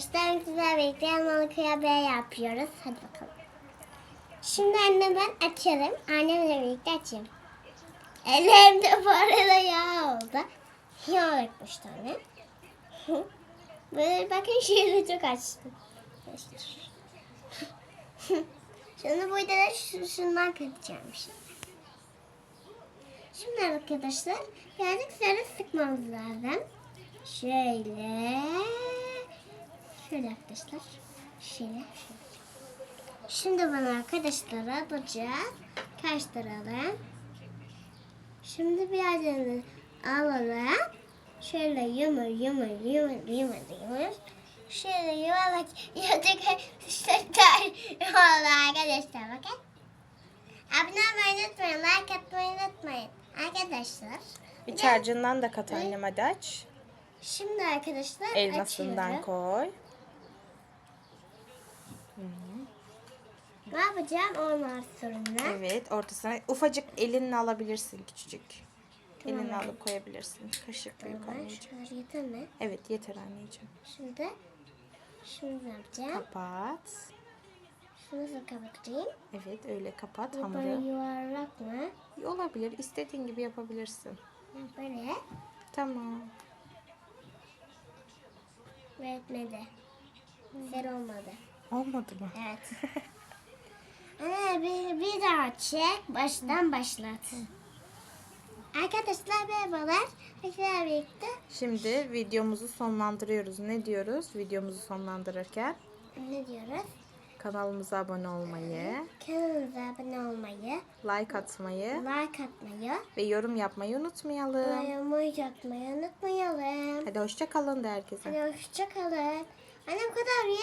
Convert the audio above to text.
arkadaşlar güzel birlikte elmalı kurabiye yapıyoruz. Hadi bakalım. Şimdi anne ben açarım. Annemle birlikte açayım. Ellerimde bu arada yağ oldu. Yağ dökmüş tane. Böyle bakın şöyle çok açtım. Şimdi burada da şu- şundan katacağım şimdi. Şimdi arkadaşlar birazcık sarı sıkmamız lazım. Şöyle. Şöyle arkadaşlar. Şöyle. şöyle. Şimdi bunu arkadaşlar alacağız. Karıştıralım. Şimdi birazını alalım. Şöyle yumur yumur yumur yumur yumur. Şöyle yuvarlak sütler yuvarlak arkadaşlar bakın. Abone olmayı unutmayın. Like atmayı unutmayın. Arkadaşlar. İç harcından da kat annem hadi aç. Şimdi arkadaşlar Elmasından açıyorum. koy. Ne yapacağım? Onlar sorunlar. Evet ortasına ufacık elinle alabilirsin küçücük. Tamam. Elinle alıp koyabilirsin. Kaşık büyük anneciğim. Şunlar yeter mi? Evet yeter anneciğim. Şimdi şunu yapacağım. Kapat. Şunu da kapatayım. Evet öyle kapat Bu böyle hamuru. yuvarlak mı? Olabilir. istediğin gibi yapabilirsin. Böyle. Tamam. Öğretmedi. Güzel olmadı. Olmadı mı? Evet. Anne bir, bir daha çek. Baştan başlat. Arkadaşlar merhabalar. Tekrar birlikte Şimdi videomuzu sonlandırıyoruz. Ne diyoruz videomuzu sonlandırırken? ne diyoruz? Kanalımıza abone olmayı, Kanalımıza abone olmayı, like atmayı like atmayı, ve yorum yapmayı unutmayalım. yorum yapmayı unutmayalım. Hadi hoşça kalın de herkese. Hadi hoşçakalın. Annem kadar yet.